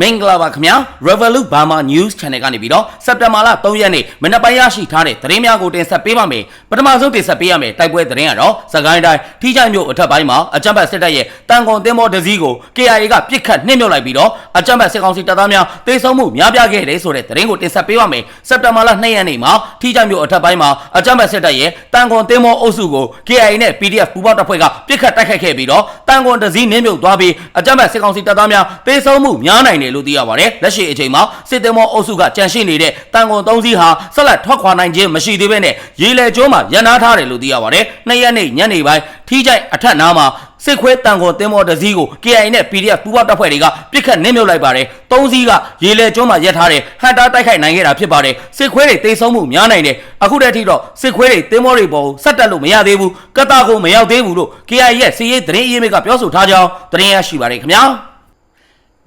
မင်္ဂလာပါခင်ဗျာ Revolut Burma News Channel ကနေပြီးတော့စက်တင်ဘာလ3ရက်နေ့မနက်ပိုင်းရရှိထားတဲ့သတင်းများကိုတင်ဆက်ပေးပါမယ်ပထမဆုံးတင်ဆက်ပေးရမယ်တိုက်ပွဲသတင်းကတော့စကိုင်းတိုင်းထိချိုင်မြို့အထက်ပိုင်းမှာအကြမ်းဖက်စစ်တပ်ရဲ့တန်ခွန်သင်းမောတစည်းကို KIA ကပြစ်ခတ်နှိမ့်မြုပ်လိုက်ပြီးတော့အကြမ်းဖက်စစ်ကောင်စီတပ်သားများတေဆုံးမှုများပြားခဲ့တယ်ဆိုတဲ့သတင်းကိုတင်ဆက်ပေးပါမယ်စက်တင်ဘာလ2ရက်နေ့မှာထိချိုင်မြို့အထက်ပိုင်းမှာအကြမ်းဖက်စစ်တပ်ရဲ့တန်ခွန်သင်းမောအုပ်စုကို KIA နဲ့ PDF ပူးပေါင်းတပ်ဖွဲ့ကပြစ်ခတ်တိုက်ခိုက်ခဲ့ပြီးတော့တန်ခွန်တစည်းနှိမ့်မြုပ်သွားပြီးအကြမ်းဖက်စစ်ကောင်စီတပ်သားများတေဆုံးမှုများနိုင်တယ်လို့သိရပါတယ်လက်ရှိအချိန်မှာစစ်သည်မောအုပ်စုကကြန့်ရှိနေတဲ့တန်ခွန်၃စီးဟာဆက်လက်ထွက်ခွာနိုင်ခြင်းမရှိသေးဘဲနဲ့ရေလေကျိုးမှာရန်နာထားတယ်လို့သိရပါတယ်နှစ်ရက်နေ့ညနေပိုင်းထီးကြိုက်အထက်နားမှာစစ်ခွဲတန်ခွန်တင်းမောတစည်းကို KI နဲ့ PDF ပူးပေါင်းတပ်ဖွဲ့တွေကပြစ်ခတ်နင်းမြုပ်လိုက်ပါတယ်။သုံးစီးကရေလေကျွန်းမှာရပ်ထားတဲ့ဟန်တာတိုက်ခိုက်နိုင်ခဲ့တာဖြစ်ပါတယ်။စစ်ခွဲတွေတိတ်ဆုံးမှုများနိုင်တယ်။အခုတည်းထိတော့စစ်ခွဲတွေတင်းမောတွေပေါ်ဆက်တက်လို့မရသေးဘူး။ကတာကိုမရောက်သေးဘူးလို့ KI ရဲ့စီးရေးသတင်းအရေးမြစ်ကပြောဆိုထားကြောင်းသတင်းရရှိပါတယ်ခင်ဗျာ။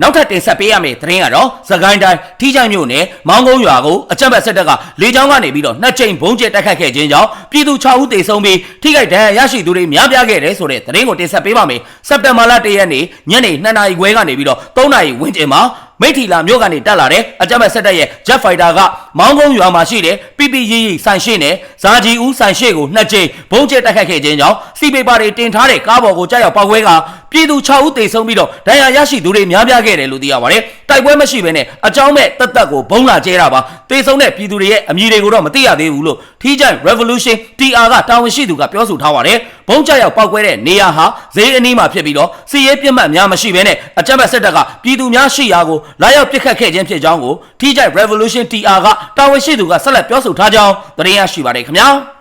နောက်ထပ်တင်ဆက်ပေးရမယ့်သတင်းကတော့သခိုင်းတိုင်းထီးချိုင်မြို့နယ်မောင်းကုန်းရွာကိုအကြက်ဘက်စစ်တပ်ကလေကြောင်းကနေပြီးတော့နှစ်ကြိမ်ဘုံကျဲတိုက်ခိုက်ခဲ့ခြင်းကြောင့်ပြည်သူ6ဦးသေဆုံးပြီးထိခိုက်ဒဏ်ရာရရှိသူတွေများပြားခဲ့တယ်ဆိုတဲ့သတင်းကိုတင်ဆက်ပေးပါမယ်။စက်တင်ဘာလ၁ရက်နေ့ညနေ2နာရီခွဲကနေပြီးတော့3နာရီဝန်းကျင်မှာ မိထီလာမြို့ကနေတက်လာတဲ့အကြမ်းဖက်စစ်တပ်ရဲ့ Jet Fighter ကမောင်းကုန်းရွာမှာရှိတဲ့ PPE ဆိုင်ရှိနဲ့ဇာကြီးဦးဆိုင်ရှိကိုနှစ်ကြိမ်ဘုံကျဲတိုက်ခိုက်ခဲ့ခြင်းကြောင့်စီပေပါတွေတင်ထားတဲ့ကားပေါ်ကိုကြောက်ရောက်ပောက်ခွဲကပြည်သူ6ဦးသေဆုံးပြီးတော့ဒဏ်ရာရရှိသူတွေများပြားခဲ့တယ်လို့သိရပါတယ်။တိုက်ပွဲမရှိဘဲနဲ့အကြောင်းမဲ့တက်တက်ကိုဘုံလာကျဲတာပါ။သေဆုံးတဲ့ပြည်သူတွေရဲ့အမည်တွေကိုတော့မသိရသေးဘူးလို့ထီးကျန် Revolution TR ကတာဝန်ရှိသူကပြောဆိုထားပါတယ်။ဘုံကြောက်ရောက်ပောက်ခွဲတဲ့နေရာဟာဈေးအနီးမှာဖြစ်ပြီးတော့စီရဲပြစ်မှတ်များမရှိဘဲနဲ့အကြမ်းဖက်စစ်တပ်ကပြည်သူများရှိရာကိုလာရောက်ပစ်ခတ်ခဲ့ခြင်းဖြစ်ကြောင်းကိုထီးကျန် Revolution TR ကတာဝန်ရှိသူကဆက်လက်ပြောဆိုထားကြောင်းသတင်းရရှိပါတယ်ခင်ဗျာ။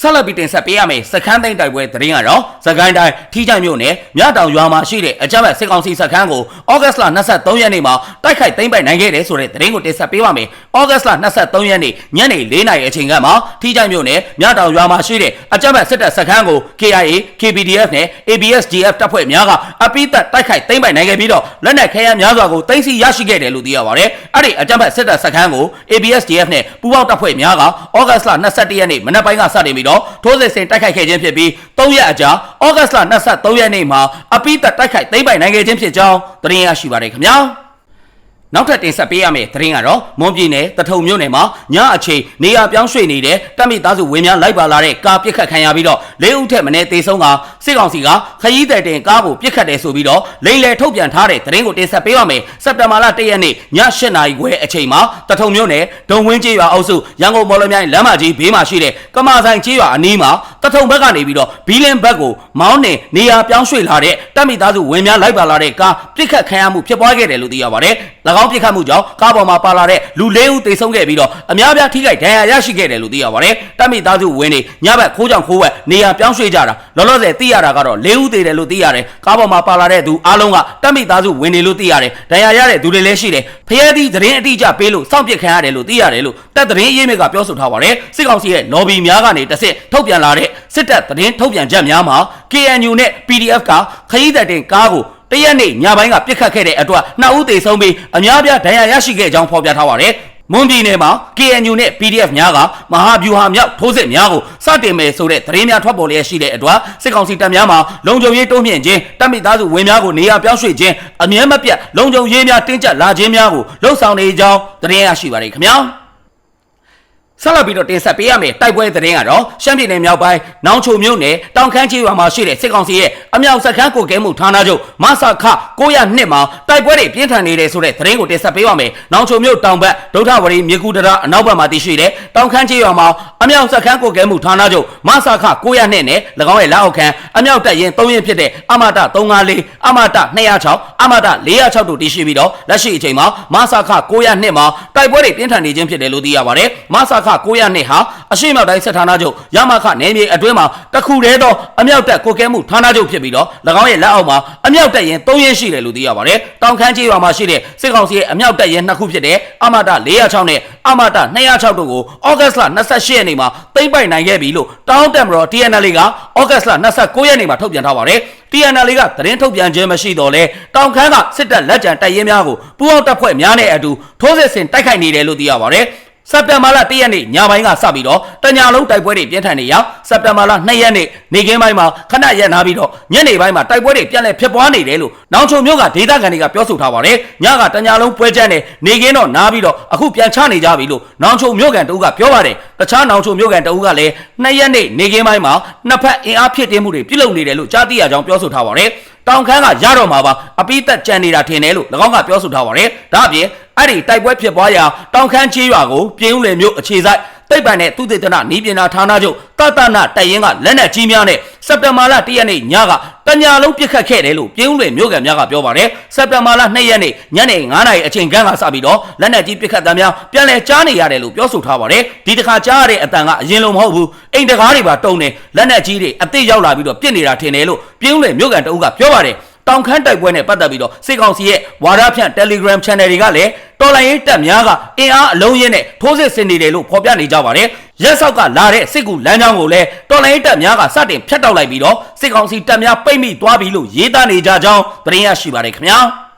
ဆက်လက်ပြီးတင်ဆက်ပေးရမယ်စခန်းသိမ်းတိုက်ပွဲသတင်းကတော့စကိုင်းတိုင်းထီးချိုင်မြို့နယ်မြတောင်ရွာမှာရှိတဲ့အကြမ်းဖက်စစ်ကောင်စီစခန်းကိုဩဂတ်စ်လ23ရက်နေ့မှာတိုက်ခိုက်သိမ်းပိုက်နိုင်ခဲ့တယ်ဆိုတဲ့သတင်းကိုတင်ဆက်ပေးပါမယ်ဩဂတ်စ်လ23ရက်နေ့ညနေ4နာရီအချိန်ကမှထီးချိုင်မြို့နယ်မြတောင်ရွာမှာရှိတဲ့အကြမ်းဖက်စစ်တပ်စခန်းကို KIA KPDF နဲ့ ABSDF တပ်ဖွဲ့များကအပိသက်တိုက်ခိုက်သိမ်းပိုက်နိုင်ခဲ့ပြီးတော့လက်နက်ခဲယမ်းများစွာကိုသိမ်းဆည်းရရှိခဲ့တယ်လို့သိရပါတယ်အဲ့ဒီအကြမ်းဖက်စစ်တပ်စခန်းကို ABSDF နဲ့ပူးပေါင်းတပ်ဖွဲ့များကဩဂတ်စ်လ22ရက်နေ့မနက်ပိုင်းကစတင်ပြီးတော့ထိုးစစ်ဆင်တိုက်ခိုက်ခဲ့ခြင်းဖြစ်ပြီး3ရက်အကြာဩဂတ်စ်လ23ရက်နေ့မှာအပိသက်တိုက်ခိုက်သိမ်းပိုက်နိုင်ခဲ့ခြင်းဖြစ်ကြောင်းသတင်းရရှိပါတယ်ခင်ဗျာ နောက်ထပ်တင်ဆက်ပေးရမယ့်သတင်းကတော့မွန်ပြည်နယ်တထုံမြို့နယ်မှာညအချိန်နေရာပြောင်းရွှေ့နေတဲ့တပ်မိသားစုဝင်များလိုက်ပါလာတဲ့ကားပစ်ခတ်ခံရပြီးတော့လေးဦးထက်မနည်းသေဆုံးကစစ်ကောင်စီကခရီးသည်တင်ကားကိုပစ်ခတ်တယ်ဆိုပြီးတော့လိမ့်လေထုတ်ပြန်ထားတဲ့သတင်းကိုတင်ဆက်ပေးပါမယ်စက်တင်ဘာလ1ရက်နေ့ည8နာရီခွဲအချိန်မှာတထုံမြို့နယ်ဒုံဝင်းကျေးရွာအုပ်စုရန်ကုန်မော်လမြိုင်လမ်းမကြီးဘေးမှာရှိတဲ့ကမာဆိုင်ကျေးရွာအနီးမှာတထုံဘက်ကနေပြီးတော့ဘီလင်ဘက်ကိုမောင်းနေနေရာပြောင်းရွှေ့လာတဲ့တပ်မိသားစုဝင်များလိုက်ပါလာတဲ့ကားပစ်ခတ်ခံရမှုဖြစ်ပွားခဲ့တယ်လို့သိရပါတယ်၎င်းပစ်ခတ်မှုကြောင့်ကားပေါ်မှာပါလာတဲ့လူ၄ဦးသေဆုံးခဲ့ပြီးတော့အများပြားထိခိုက်ဒဏ်ရာရရှိခဲ့တယ်လို့သိရပါတယ်တပ်မိသားစုဝင်တွေညဘက်ခိုးကြောင်ခိုးဝက်နေရာပြောင်းရွှေ့ကြတာလောလောဆယ်သိရတာကတော့၄ဦးသေတယ်လို့သိရတယ်ကားပေါ်မှာပါလာတဲ့သူအားလုံးကတပ်မိသားစုဝင်တွေလို့သိရတယ်ဒဏ်ရာရတဲ့သူတွေလည်းရှိတယ်ဖျဲသီးသတင်းအတိအကျပေးလို့စောင့်ပစ်ခံရတယ်လို့သိရတယ်လို့တပ်သတင်းအရေးမြစ်ကပြောဆိုထားပါတယ်စစ်ကောင်စီရဲ့ lobby များကနေတစ်စစ်ထုတ်ပြန်လာတဲ့စစ်တပ်သတင်းထုတ်ပြန်ချက်များမှာ KNU နဲ့ PDF ကခရီးသက်တင်ကားကို တရက်နေ့ညပိုင်းကပြစ်ခတ်ခဲ့တဲ့အတွက်နှစ်ဦးသေဆုံးပြီးအများပြားဒဏ်ရာရရှိခဲ့ကြောင်းဖော်ပြထားပါတယ်။မွန်ပြည်နယ်မှာ KNU နဲ့ PDF များကမဟာဗျူဟာမြောက်ထိုးစစ်များကိုစတင်မယ်ဆိုတဲ့သတင်းများထွက်ပေါ်လျက်ရှိတဲ့အတွက်စစ်ကောင်စီတပ်များမှာလုံခြုံရေးတိုးမြင့်ခြင်းတပ်မိသားစုဝင်များကိုနေရာပြောင်းရွှေ့ခြင်းအမြဲမပြတ်လုံခြုံရေးများတင်းကျပ်လာခြင်းများကိုလှုံ့ဆော်နေကြောင်းသတင်းရရှိပါတယ်ခင်ဗျာ။ ဆက်လက်ပြီးတော့တင်ဆက်ပေးရမယ်တိုက်ပွဲသတင်းကတော့ရှမ်းပြည်နယ်မြောက်ပိုင်းနောင်ချိုမြို့နယ်တောင်ခမ်းကျေးရွာမှာရှိတဲ့စစ်ကောင်စီရဲ့အမြောက်စခန်းကိုကဲမှုဌာနချုပ်မဆခ902မှာတိုက်ပွဲတွေပြင်းထန်နေတယ်ဆိုတဲ့သတင်းကိုတင်ဆက်ပေးပါမယ်။နောင်ချိုမြို့တောင်ဘက်ဒုထဝရီမြေကူတရအနောက်ဘက်မှာတည်ရှိတဲ့တောင်ခမ်းကျေးရွာမှာအမြောက်စခန်းကိုကဲမှုဌာနချုပ်မဆခ902နဲ့၎င်းရဲ့လက်အောက်ခံအမြောက်တပ်ရင်3ရင်ဖြစ်တဲ့အမတ354အမတ206အမတ406တို့တည်ရှိပြီးတော့လက်ရှိအချိန်မှာမဆခ902မှာတိုက်ပွဲတွေပြင်းထန်နေခြင်းဖြစ်တယ်လို့သိရပါတယ်။မဆခ902ဟာအရှိမြောက်တိုင်းစစ်ဌာနချုပ်ရမခနယ်မြေအတွင်းမှာတခုတည်းသောအမြောက်တပ်ကိုကဲမှုဌာနချုပ်ဖြစ်ပြီးတော့၎င်းရဲ့လက်အောက်မှာအမြောက်တပ်ရင်3ရင်ရှိတယ်လို့သိရပါတယ်။တောင်ခမ်းကျေးရွာမှာရှိတဲ့စစ်ကောင်စီရဲ့အမြောက်တပ်ရင်နှစ်ခုဖြစ်တဲ့အမတ406နဲ့အမတ206တို့ကိုဩဂတ်စ်လ28ရက်နေ့မှာသိမ်းပိုက်နိုင်ခဲ့ပြီလို့တောင်းတမတော် TNL ကဩဂတ်စ်လ29ရက်နေ့မှာထုတ်ပြန်ထားပါတယ်။ TNL ကသတင်းထုတ်ပြန်ခြင်းမရှိတော့လဲတောင်ခမ်းကစစ်တပ်လက်ကျန်တိုက်ရင်များကိုပူးပေါင်းတပ်ဖွဲ့များနဲ့အတူထိုးစစ်ဆင်တိုက်ခိုက်နေတယ်လို့သိရပါတယ်။ စက်တင်ဘာလ1ရက်နေ့ညပိုင်းကစပြီးတော့တညာလုံးတိုက်ပွဲတွေပြင်းထန်နေရစက်တင်ဘာလ2ရက်နေ့နေကင်းပိုင်းမှာခဏရက်နာပြီးတော့ညနေပိုင်းမှာတိုက်ပွဲတွေပြန်လည်ဖြစ်ပွားနေတယ်လို့နောင်ချုံမျိုးကဒေသခံတွေကပြောဆိုထားပါတယ်ညကတညာလုံးပွဲချမ်းနေနေကင်းတော့နားပြီးတော့အခုပြန်ချနေကြပြီလို့နောင်ချုံမျိုးကန်တဦးကပြောပါတယ်တခြားနောင်ချုံမျိုးကန်တဦးကလည်း2ရက်နေ့နေကင်းပိုင်းမှာနှစ်ဖက်အင်အားဖြစ်တင်းမှုတွေပြုလုပ်နေတယ်လို့ကြားသိရကြောင်းပြောဆိုထားပါတယ်တောင်ခမ်းကရတော့မှာပါအပိသက်ကြံနေတာထင်တယ်လို့၎င်းကပြောဆိုထားပါတယ်ဒါအပြင် အဲ့ဒီတိုက်ပွဲဖြစ်ပွားရာတောင်ခမ်းချေးရွာကိုပြင်းဦးလေမျိုးအခြေစိုက်တိတ်ပံနဲ့သူတေသနနီးပညာဌာနချုပ်တတနာတရင်ကလက်နက်ကြီးများနဲ့စက်တင်ဘာလ1ရက်နေ့ညကတညာလုံးပြစ်ခတ်ခဲ့တယ်လို့ပြင်းဦးလေမျိုးကန်များကပြောပါတယ်စက်တင်ဘာလ2ရက်နေ့ညနေ9:00နာရီအချိန်ခန့်ကစပြီးတော့လက်နက်ကြီးပြစ်ခတ်တမ်းများပြန်လည်ကြားနေရတယ်လို့ပြောဆိုထားပါတယ်ဒီတစ်ခါကြားရတဲ့အတန်ကအရင်လိုမဟုတ်ဘူးအိမ်တကားတွေပါတုံနေလက်နက်ကြီးတွေအသိရောက်လာပြီးတော့ပြစ်နေတာထင်တယ်လို့ပြင်းဦးလေမျိုးကန်တအုပ်ကပြောပါတယ်တောင်ခမ်းတိုက်ပွဲနဲ့ပတ်သက်ပြီးတော့စစ်ကောင်စီရဲ့ဝါဒဖြန့် Telegram Channel တွေကလည်း တော်လိုင်းရေးတပ်များကအင်အားအလုံးရင်းနဲ့ထိုးစစ်ဆင်နေတယ်လို့ဖော်ပြနေကြပါတယ်။ရက်ဆောက်ကလာတဲ့စစ်ကူလမ်းကြောင်းကိုလည်းတော်လိုင်းရေးတပ်များကစတင်ဖျက်တောက်လိုက်ပြီးတော့စစ်ကောင်စီတပ်များပိတ်မိသွားပြီလို့ရေးသားနေကြကြောင်းသတင်းရရှိပါတယ်ခင်ဗျာ။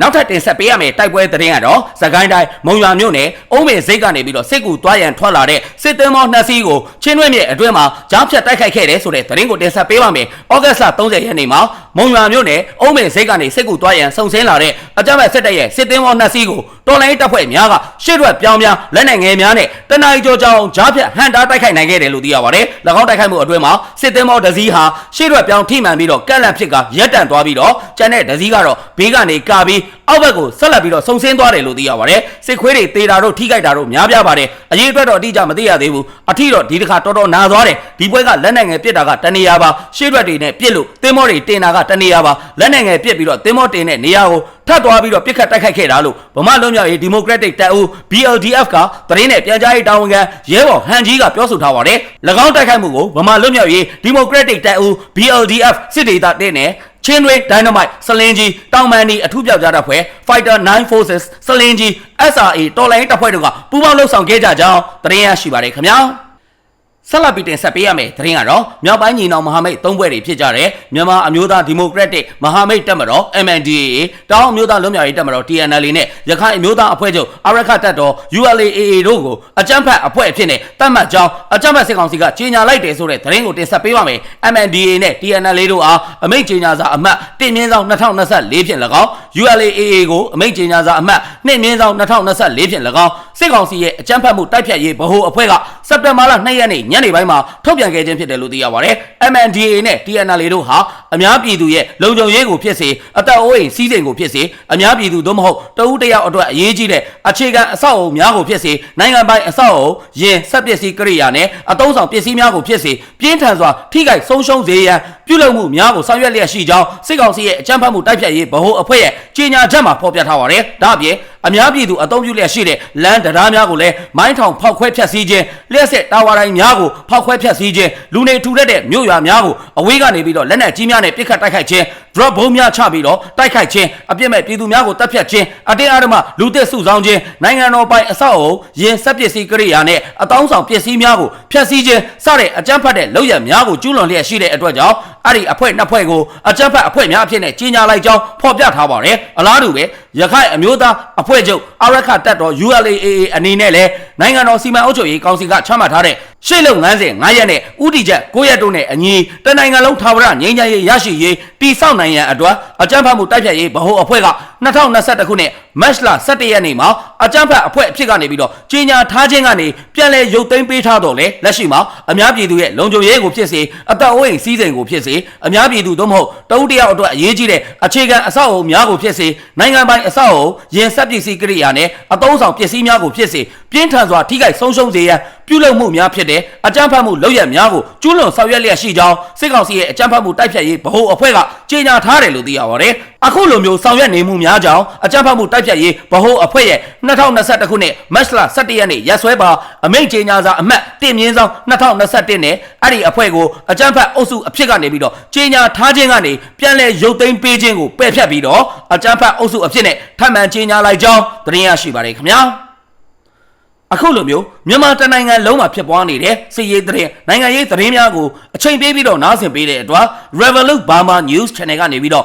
နောက်ထပ်တင်ဆက်ပေးရမယ့်တိုက်ပွဲသတင်းကတော့စကိုင်းတိုင်းမုံရွာမြို့နယ်အုံးမေစိတ်ကနေပြီးတော့စစ်ကူတွားရန်ထွက်လာတဲ့စစ်သွင်းမောနှစ်စီးကိုချင်းတွင်းမြေအတွင်းမှာကြားဖြတ်တိုက်ခိုက်ခဲ့တယ်ဆိုတဲ့သတင်းကိုတင်ဆက်ပေးပါမယ်။ဩဂတ်စ်လ30ရက်နေ့မှာမုံရွာမြို့နယ်အုံးမေစိတ်ကနေစစ်ကူတွားရန်စုံစင်းလာတဲ့အကြမ်းဖက်စစ်တပ်ရဲ့စစ်သွင်းမောနှစ်စီးကိုတော်လိုင်းတပ်ဖွဲ့များကရှေ့ထွက်ပြောင်းများလက်နက်ငယ်များနဲ့တနအီကြောကြောင်ကြားဖြတ်ဟန်တာတိုက်ခိုက်နိုင်ခဲ့တယ်လို့သိရပါတယ်။၎င်းတိုက်ခိုက်မှုအတွင်းမှာစစ်သွင်းမောတစ်စီးဟာရှေ့ထွက်ပြောင်းထိမှန်ပြီးတော့ကက်လန့်ဖြစ်ကရက်တန့်သွားပြီးတော့ကျန်တဲ့တစ်စီးကတော့ဘေးကနေကာပြီး အောက်ဘက်ကိုဆက်လက်ပြီးတော့စုံစင်းသွားတယ်လို့သိရပါတယ်စစ်ခွေးတွေတေတာတို့ထိခိုက်တာတို့များပြားပါတယ်အရေးအတွက်တော့အတိအကျမသိရသေးဘူးအထီတော့ဒီတစ်ခါတော်တော်နာသွားတယ်ဒီပွဲကလက်နိုင်ငယ်ပြစ်တာကတနေရာပါရှေ့ရွက်တွေနဲ့ပြစ်လို့တင်းမောတွေတင်တာကတနေရာပါလက်နိုင်ငယ်ပြစ်ပြီးတော့တင်းမောတင်တဲ့နေရာကိုထပ်သွားပြီးတော့ပြစ်ခတ်တိုက်ခိုက်ခဲ့တာလို့ဗမာလွတ်မြောက်ရေးဒီမိုကရက်တစ်တပ်ဦး BLDF ကသတင်းနဲ့ပြန်ကြားရေးတာဝန်ခံရဲဘော်ဟန်ကြီးကပြောဆိုထားပါတယ်၎င်းတိုက်ခိုက်မှုကိုဗမာလွတ်မြောက်ရေးဒီမိုကရက်တစ်တပ်ဦး BLDF စစ်ဒေသတဲ့နဲ့ ချင်းတွေ Dynamite စလင်းကြီးတောင်မန်ဒီအထူးပြောက်ကြားတပ်ဖွဲ့ Fighter 9 Forces စလင်းကြီး SRA တော်လိုင်းတပ်ဖွဲ့တို့ကပူးပေါင်းလှုပ်ဆောင်ခဲ့ကြကြောင်းသတင်းရရှိပါတယ်ခင်ဗျာ ဆက်လက်ပြီးတင်ဆက်ပေးရမယ်သတင်းကတော့မြောက်ပိုင်းညီနောင်မဟာမိတ်သုံးဘွဲ့တွေဖြစ်ကြတဲ့မြန်မာအမျိုးသားဒီမိုကရက်တစ်မဟာမိတ်တပ်မတော် MNDAA တောင်အမျိုးသားလွတ်မြောက်ရေးတပ်မတော် TNL နဲ့ရခိုင်အမျိုးသားအဖွဲ့ချုပ်အရခတပ်တော် ULAA တို့ကိုအကြမ်းဖက်အဖွဲ့အဖြစ်နဲ့တတ်မှတ်ကြောင်းအကြမ်းဖက်စစ်ကောင်စီကကြေညာလိုက်တယ်ဆိုတဲ့သတင်းကိုတင်ဆက်ပေးပါမယ် MNDAA နဲ့ TNL တို့အားအမိတ်ကြေညာစာအမှတ်1မြင်းဆောင်2024ဖြင့်၎င်း ULAA ကိုအမိတ်ကြေညာစာအမှတ်2မြင်းဆောင်2024ဖြင့်၎င်းစစ်ကောင်စီရဲ့အကြမ်းဖက်မှုတိုက်ဖြတ်ရေးဗဟိုအဖွဲ့ကစက်တင်ဘာလ2ရက်နေ့ညနေပိုင်းမှာထုတ်ပြန်ခဲ့ခြင်းဖြစ်တယ်လို့သိရပါတယ်။ MNDAA နဲ့ TNL တို့ဟာ အများပြည်သူရဲ့လုံခြုံရေးကိုဖြစ်စေအသက်အိုးအိမ်စီးစိမ်ကိုဖြစ်စေအများပြည်သူသို့မဟုတ်တဦးတစ်ယောက်အတွက်အရေးကြီးတဲ့အခြေခံအဆောက်အအုံများကိုဖြစ်စေနိုင်ငံပိုင်အဆောက်အအုံယင်စက်ပစ္စည်းကိရိယာနဲ့အသုံးဆောင်ပစ္စည်းများကိုဖြစ်စေပြင်းထန်စွာထိခိုက်ဆုံးရှုံးစေရန်ပြုလုပ်မှုများကိုဆောင်ရွက်လျက်ရှိကြောင်းစစ်ကောင်စီရဲ့အကြမ်းဖက်မှုတိုက်ဖျက်ရေးဗဟိုအဖွဲ့ရဲ့ကြေညာချက်မှာဖော်ပြထားပါတယ်။ဒါ့အပြင် အများပြည်သူအသုံးပြုလျက်ရှိတဲ့လမ်းတရားများကိုလည်းမိုင်းထောင်ဖောက်ခွဲဖျက်ဆီးခြင်းလျှက်ဆက်တာဝါတိုင်းများကိုဖောက်ခွဲဖျက်ဆီးခြင်းလူနေထူထပ်တဲ့မြို့ရွာများကိုအဝေးကနေပြီးတော့လက်နက်ကြီးများနဲ့ပစ်ခတ်တိုက်ခိုက်ခြင်း drop ဘုံများချပြီးတော့တိုက်ခိုက်ခြင်းအပြစ်မဲ့ပြည်သူများကိုတပ်ဖြတ်ခြင်းအတင်းအဓမ္မလူသစ်စုဆောင်းခြင်းနိုင်ငံတော်ပိုင်အဆောက်အအုံယင်ဆက်ပစ္စည်းကိရိယာနဲ့အတောင်းဆောင်ပစ္စည်းများကိုဖျက်ဆီးခြင်းစတဲ့အကြမ်းဖက်တဲ့လုပ်ရများကိုကျူးလွန်လျက်ရှိတဲ့အတွက်ကြောင့်အဲ့ဒီအဖွဲ့နှစ်ဖွဲ့ကိုအကြမ်းဖက်အဖွဲ့များအဖြစ်နဲ့ကြီးညာလိုက်ကြောင်းဖော်ပြထားပါတယ်အလားတူပဲ ရခိုင်အမျိုးသားအဖွဲ့ချုပ်အရခတပ်တော် ULAA အနေနဲ့လည်းနိုင်ငံတော်စီမံအုပ်ချုပ်ရေးကောင်စီကချမှတ်ထားတဲ့ရှေ့လုံ90ရက်နဲ့ဥတီချက်9ရက်တို့နဲ့အညီတနိုင်ငံလုံးထာဝရငြိမ်းချမ်းရေးရရှိရေးတည်ဆောက်နိုင်ရန်အတွက်အကြမ်းဖက်မှုတိုက်ဖျက်ရေးဗဟိုအဖွဲ့က2021ခုနှစ်မတ်လ17ရက်နေ့မှာအကြမ်းဖက်အဖွဲ့အဖြစ်ကနေပြီးတော့ကြီးညာထားခြင်းကနေပြန်လည်ရုပ်သိမ်းပေးထားတော့လေလက်ရှိမှာအများပြည်သူရဲ့လုံခြုံရေးကိုဖြစ်စေအသက်အိုးအိမ်စီးစိမ်ကိုဖြစ်စေအများပြည်သူသို့မဟုတ်တဦးတယောက်အတွက်အရေးကြီးတဲ့အခြေခံအဆောက်အအုံများကိုဖြစ်စေနိုင်ငံပိုင်အဆောက်အအုံရင်ဆက်ပစ္စည်းကိရိယာနဲ့အသုံးဆောင်ပစ္စည်းများကိုဖြစ်စေပြင်းထန်စွာထိခိုက်ဆုံးရှုံးစေရန်ပြုလုပ်မှုများဖြစ်တဲ့အကြမ်းဖက်မှုလုပ်ရများကိုကျူးလွန်ဆောင်ရွက်လျက်ရှိကြောင်းစစ်ကောင်စီရဲ့အကြမ်းဖက်မှုတိုက်ဖျက်ရေးဗဟိုအဖွဲ့ကကြေညာထားတယ်လို့သိရပါတယ်။ အခုလိုမျိုးဆောင်ရွက်နေမှုများကြောင့်အကြမ်းဖက်မှုတိုက်ဖျက်ရေးဗဟိုအဖွဲ့ရဲ့2021ခုနှစ်မတ်လ17ရက်နေ့ရက်စွဲပါအမိန့်ကြေညာစာအမှတ်1မြင်းဆောင်2021နဲ့အဲ့ဒီအဖွဲ့ကိုအကြမ်းဖက်အုပ်စုအဖြစ်ကနေပြီးတော့ကြေညာထားခြင်းကနေပြန်လည်ရုပ်သိမ်းပေးခြင်းကိုပယ်ဖြတ်ပြီးတော့အကြမ်းဖက်အုပ်စုအဖြစ်နဲ့ထပ်မံကြေညာလိုက်ကြောင်းသတင်းရရှိပါတယ်ခင်ဗျာ။အခုလိုမျိုးမြန်မာတနိုင်ငံလုံးမှာဖြစ်ပွားနေတဲ့စစ်ရေးသတင်းနိုင်ငံရေးသတင်းများကိုအချိန်ပေးပြီးတော့နားဆင်ပေးတဲ့အတွက် Revolut Burma News Channel ကနေပြီးတော့